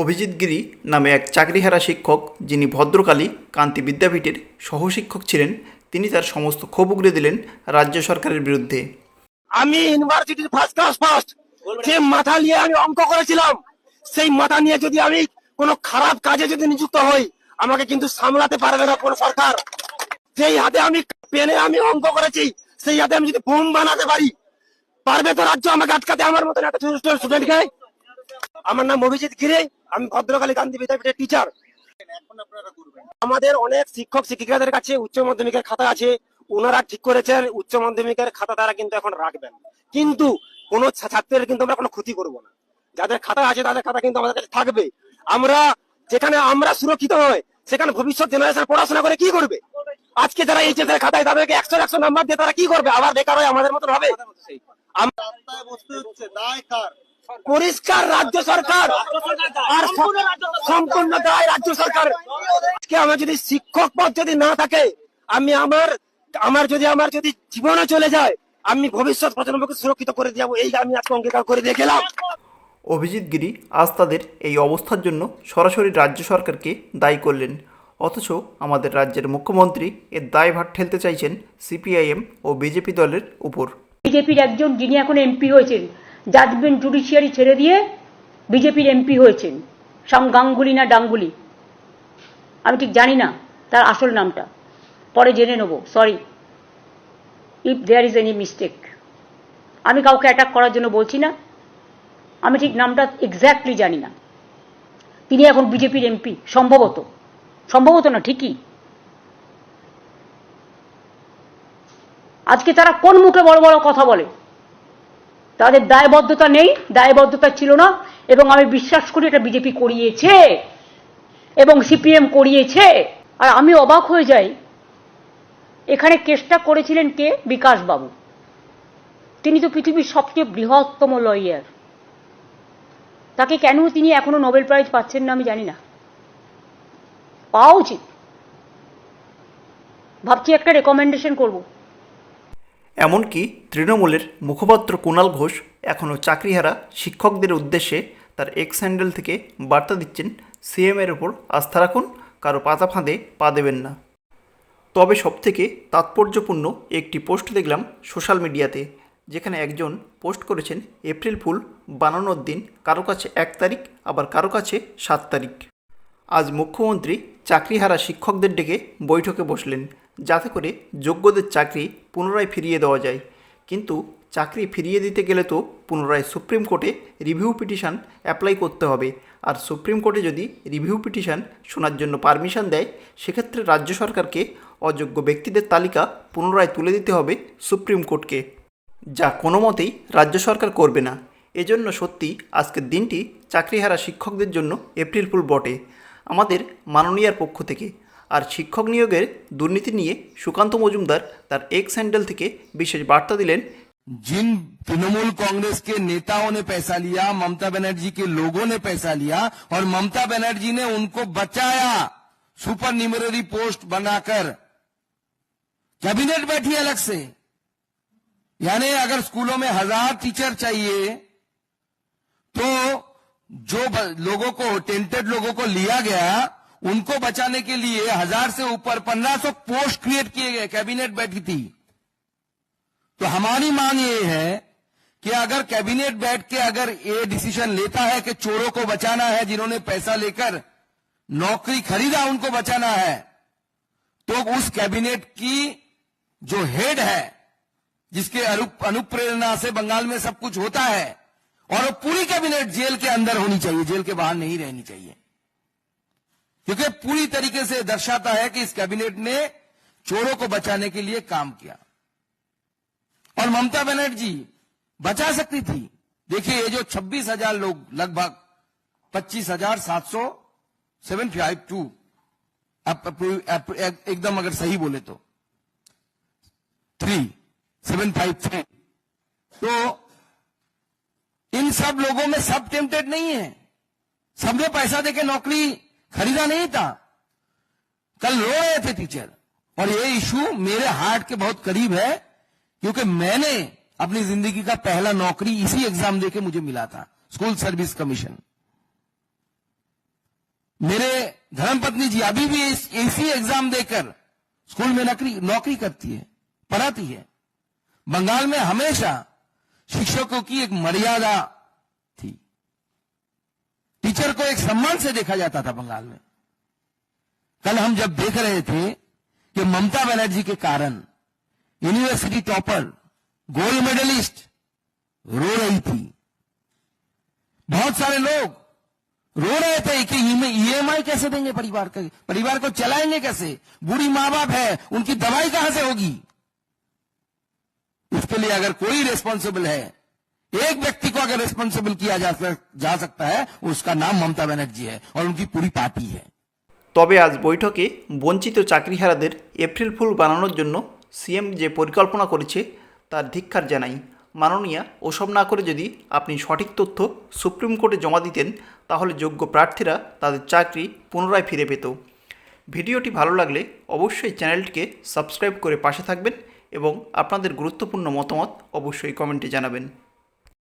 অভিজিৎ গিরি নামে এক চাকরিহারা শিক্ষক, যিনি ভদ্রকালী কান্তি বিদ্যাপীঠের সহশিক্ষক ছিলেন, তিনি তার সমস্ত ক্ষোভ উগড়ে দিলেন রাজ্য সরকারের বিরুদ্ধে। আমি ইউনিভার্সিটির ফার্স্ট ক্লাস ফার্স্ট যে মাথা নিয়ে আমি অঙ্ক করেছিলাম, সেই মাথা নিয়ে যদি আমি কোনো খারাপ কাজে যদি নিযুক্ত হই, আমাকে কিন্তু সামলাতে পারবে না কোনো সরকার। যেই হাতে আমি পেনে আমি অঙ্ক করেছি, সেই হাতে আমি যদি বোম বানাতে পারি, পারবে তো রাজ্য আমাকে আটকাতে? আমার মতন একটা স্টুডেন্টকে আমার নাম অভিজিৎ গিরে, আমি ভদ্রকালী গান্ধী বিদ্যাপীঠের টিচার আমাদের অনেক শিক্ষক শিক্ষিকাদের কাছে উচ্চ মাধ্যমিকের খাতা আছে, ওনারা ঠিক করেছেন, উচ্চ মাধ্যমিকের খাতা তারা কিন্তু এখন রাখবেন। কিন্তু কোন ছাত্রের কিন্তু আমরা কোনো ক্ষতি করব না। যাদের খাতা আছে তাদের খাতা কিন্তু আমাদের কাছে থাকবে। আমরা যেখানে আমরা সুরক্ষিত হয় সেখানে ভবিষ্যৎ জেনারেশন পড়াশোনা করে কি করবে? আজকে যারা এই এর খাতায় তাদেরকে একশো একশো নাম্বার দিয়ে তারা কি করবে? আবার বেকার হয়ে আমাদের মতন হবে? আম- পরিষ্কার রাজ্য সরকার আর সম্পূর্ণ দায় রাজ্য সরকার। আজকে আমার যদি শিক্ষক পদ যদি না থাকে আমি আমার আমার যদি আমার যদি জীবনে চলে যায় আমি ভবিষ্যৎ প্রজন্মকে সুরক্ষিত করে যাব এই আমি আজকে অঙ্গীকার করে দিয়ে গেলাম। অভিজিৎ গিরি আজ তাদের এই অবস্থার জন্য সরাসরি রাজ্য সরকারকে দায়ী করলেন। অথচ আমাদের রাজ্যের মুখ্যমন্ত্রী এর দায়ভার ঠেলতে চাইছেন সিপিআইএম ও বিজেপি দলের উপর। বিজেপির একজন যিনি এখন এমপি হয়েছেন জাজমেন্ট জুডিশিয়ারি ছেড়ে দিয়ে বিজেপির এমপি হয়েছেন। সাম গাঙ্গুলি না ডাঙ্গুলি। আমি ঠিক জানি না তার আসল নামটা। পরে জেনে নেব। Sorry if there is any mistake আমি কাউকে অ্যাটাক করার জন্য বলছি না। আমি ঠিক নামটা এক্স্যাক্টলি জানি না। তিনি এখন বিজেপির এমপি সম্ভবত। সম্ভবত না, ঠিকই। আজকে তারা কোন মুখে বড় বড় কথা বলে? তাদের দায়বদ্ধতা নেই, দায়বদ্ধতা ছিল না, এবং আমি বিশ্বাস করি এটা বিজেপি করিয়েছে, এবং সিপিএম করিয়েছে। আর আমি অবাক হয়ে যাই, এখানে কেসটা করেছিলেন কে? বিকাশ বাবু তিনি তো পৃথিবীর সবচেয়ে বৃহত্তম লয়ার তাকে কেন তিনি এখনও নোবেল প্রাইজ পাচ্ছেন না আমি জানি না। পাওয়া উচিত। ভাবছি একটা রেকমেন্ডেশন করব। এমনকি তৃণমূলের মুখপাত্র কুণাল ঘোষ এখনও চাকরিহারা শিক্ষকদের উদ্দেশ্যে তার এক্স হ্যান্ডেল থেকে বার্তা দিচ্ছেন সিএমের ওপর আস্থা রাখুন, কারও পাতা ফাঁদে পা দেবেন না। তবে সবথেকে তাৎপর্যপূর্ণ একটি পোস্ট দেখলাম সোশ্যাল মিডিয়াতে, যেখানে একজন পোস্ট করেছেন, এপ্রিল ফুল বানানোর দিন কারও কাছে এক তারিখ, আবার কারও কাছে সাত তারিখ। আজ মুখ্যমন্ত্রী চাকরিহারা শিক্ষকদের ডেকে বৈঠকে বসলেন। যাতে করে যোগ্যদের চাকরি পুনরায় ফিরিয়ে দেওয়া যায়। কিন্তু চাকরি ফিরিয়ে দিতে গেলে তো পুনরায় সুপ্রিম কোর্টে রিভিউ পিটিশন অ্যাপ্লাই করতে হবে। আর সুপ্রিম কোর্টে যদি রিভিউ পিটিশন শোনার জন্য পারমিশন দেয়, সেক্ষেত্রে রাজ্য সরকারকে অযোগ্য ব্যক্তিদের তালিকা পুনরায় তুলে দিতে হবে সুপ্রিম কোর্টকে। যা কোনো মতেই রাজ্য সরকার করবে না। এজন্য সত্যি আজকের দিনটি চাকরিহারা শিক্ষকদের জন্য এপ্রিল ফুল বটে। আমাদের মাননীয়ার পক্ষ থেকে আর শিক্ষক নিয়োগের দুর্নীতি নিয়ে সুকান্ত মজুমদার তার এক্স হ্যান্ডেল থেকে বিশেষ বার্তা দিলেন जिन तृणमूल कांग्रेस के नेताओं ने पैसा लिया ममता बनर्जी के लोगों ने पैसा लिया और ममता बनर्जी ने उनको बचाया सुपर न्यूमररी पोस्ट बनाकर कैबिनेट बैठी अलग से यानी अगर स्कूलों में हजार टीचर चाहिए तो जो ब- लोगों को टेंटेड लोगों को लिया गया उनको बचाने के लिए हज़ार से ऊपर पंद्रह सौ पोस्ट क्रिएट किए गए, कैबिनेट बैठी थी। तो हमारी मांग ये है कि अगर कैबिनेट बैठ के अगर ये डिसीज़न लेता है कि चोरों को बचाना है, जिन्होंने पैसा लेकर नौकरी खरीदा, उनको बचाना है तो उस कैबिनेट की जो हेड है, जिसके अनुप्रेरणा से बंगाल में सब कुछ होता है, और वो पूरी कैबिनेट जेल के अंदर होनी चाहिए, जेल के बाहर नहीं रहनी चाहिए। क्योंकि पूरी तरीके से दर्शाता है कि इस कैबिनेट ने चोरों को बचाने के लिए काम किया। और ममता बनर्जी बचा सकती थी। देखिए, ये जो छब्बीस हज़ार लोग, लगभग पच्चीस हज़ार सात सौ सेवन फाइव टू एकदम अगर सही बोले तो। Three, seven five three. तो इन सब लोगों में सब टेम्पटेड नहीं है। सबने पैसा देके नौकरी खरीदा नहीं था। कल रो रहे थे टीचर। और ये इशू मेरे हार्ट के बहुत करीब है, क्योंकि मैंने अपनी ज़िंदगी का पहला नौकरी इसी एग्ज़ाम देके मुझे मिला था, स्कूल सर्विस कमीशन। मेरे धर्मपत्नी जी अभी भी इस एग्ज़ाम देकर स्कूल में नौकरी नौकरी करती है, पढ़ाती है। बंगाल में हमेशा शिक्षकों की एक मर्यादा को एक सम्मान से देखा जाता था बंगाल में। कल हम जब देख रहे थे कि ममता बनर्जी के कारण यूनिवर्सिटी टॉपर, गोल्ड मेडलिस्ट रो रही थी। बहुत सारे लोग रो रहे थे कि ईएमआई कैसे देंगे परिवार का परिवार को चलाएँगे कैसे? बूढ़ी माँ बाप है, उनकी दवाई कहाँ से होगी? उसके लिए अगर कोई रिस्पॉन्सिबल है एक व्यक्ति को अगर रिस्पॉन्सिबल किया जा, सक, जा सकता है उसका नाम ममता बनर्जी है और उनकी पूरी पार्टी है তবে আজ বৈঠকে বঞ্চিত চাকরিহারাদের এপ্রিল ফুল বানানোর জন্য সিএম যে পরিকল্পনা করেছে তার ধিক্কার জানাই মাননীয়া ওসব না করে যদি আপনি সঠিক তথ্য সুপ্রিম কোর্টে জমা দিতেন তাহলে যোগ্য প্রার্থীরা তাদের চাকরি পুনরায় ফিরে পেত ভিডিওটি ভালো লাগলে অবশ্যই চ্যানেলটিকে সাবস্ক্রাইব করে পাশে থাকবেন এবং আপনাদের গুরুত্বপূর্ণ মতামত অবশ্যই কমেন্টে জানাবেন